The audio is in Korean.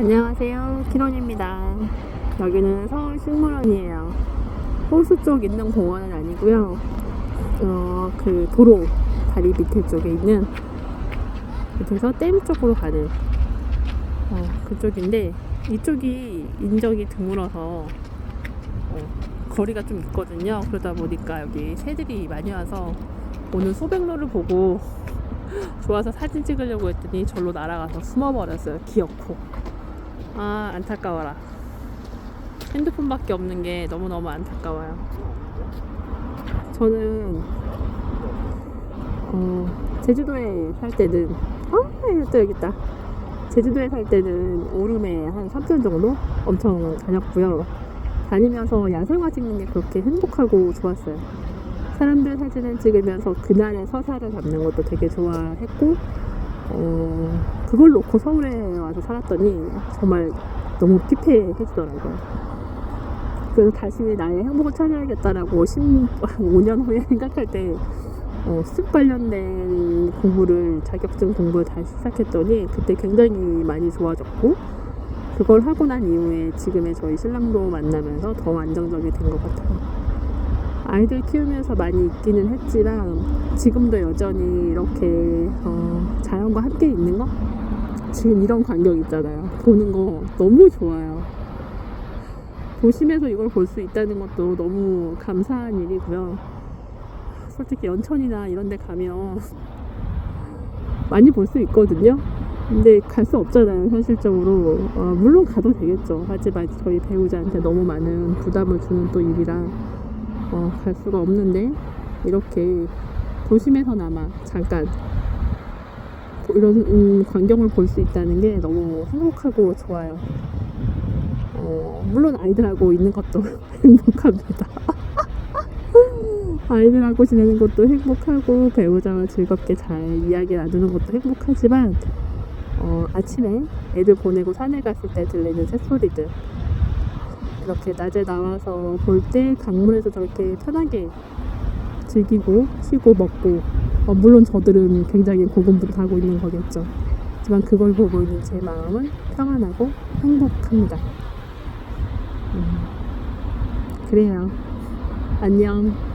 안녕하세요. 키론입니다. 여기는 서울 식물원이에요. 호수 쪽 있는 공원은 아니고요. 어, 그 도로 다리 밑에 쪽에 있는 밑에서 댐 쪽으로 가는 어, 그쪽인데 이쪽이 인적이 드물어서 어, 거리가 좀 있거든요. 그러다 보니까 여기 새들이 많이 와서 오늘 소백로를 보고 좋아서 사진 찍으려고 했더니 절로 날아가서 숨어버렸어요. 귀엽고. 아, 안타까워라. 핸드폰밖에 없는 게 너무너무 안타까워요. 저는, 어, 제주도에 살 때는, 아, 또 여기 있다. 제주도에 살 때는 오름에 한 3년 정도 엄청 다녔고요. 다니면서 야생화 찍는 게 그렇게 행복하고 좋았어요. 사람들 사진을 찍으면서 그날의 서사를 담는 것도 되게 좋아했고, 어, 그걸 놓고 서울에 와서 살았더니 정말 너무 피폐해지더라고요. 그래서 다시 나의 행복을 찾아야겠다라고 15년 후에 생각할 때 어, 수습 관련된 공부를 자격증 공부를 다시 시작했더니 그때 굉장히 많이 좋아졌고 그걸 하고 난 이후에 지금의 저희 신랑도 만나면서 더 안정적이 된 것 같아요. 아이들 키우면서 많이 있기는 했지만 지금도 여전히 이렇게 어, 자연과 함께 있는 거? 지금 이런 광경 있잖아요. 보는 거 너무 좋아요. 도심에서 이걸 볼 수 있다는 것도 너무 감사한 일이고요. 솔직히 연천이나 이런 데 가면 많이 볼 수 있거든요. 근데 갈 수 없잖아요 현실적으로. 어, 물론 가도 되겠죠. 하지만 저희 배우자한테 너무 많은 부담을 주는 또 일이라 어, 갈 수가 없는데 이렇게 도심에서나마 잠깐 이런 음, 광경을 볼 수 있다는 게 너무 행복하고 좋아요. 어, 물론 아이들하고 있는 것도 행복합니다. 아이들하고 지내는 것도 행복하고 배우자와 즐겁게 잘 이야기 나누는 것도 행복하지만 어, 아침에 애들 보내고 산에 갔을 때 들리는 새소리들 이렇게 낮에 나와서 볼 때 강물에서 저렇게 편하게 즐기고 쉬고 먹고 어, 물론 저들은 굉장히 고군분투하고 있는 거겠죠. 하지만 그걸 보고 있는 제 마음은 평안하고 행복합니다. 음, 그래요. 안녕.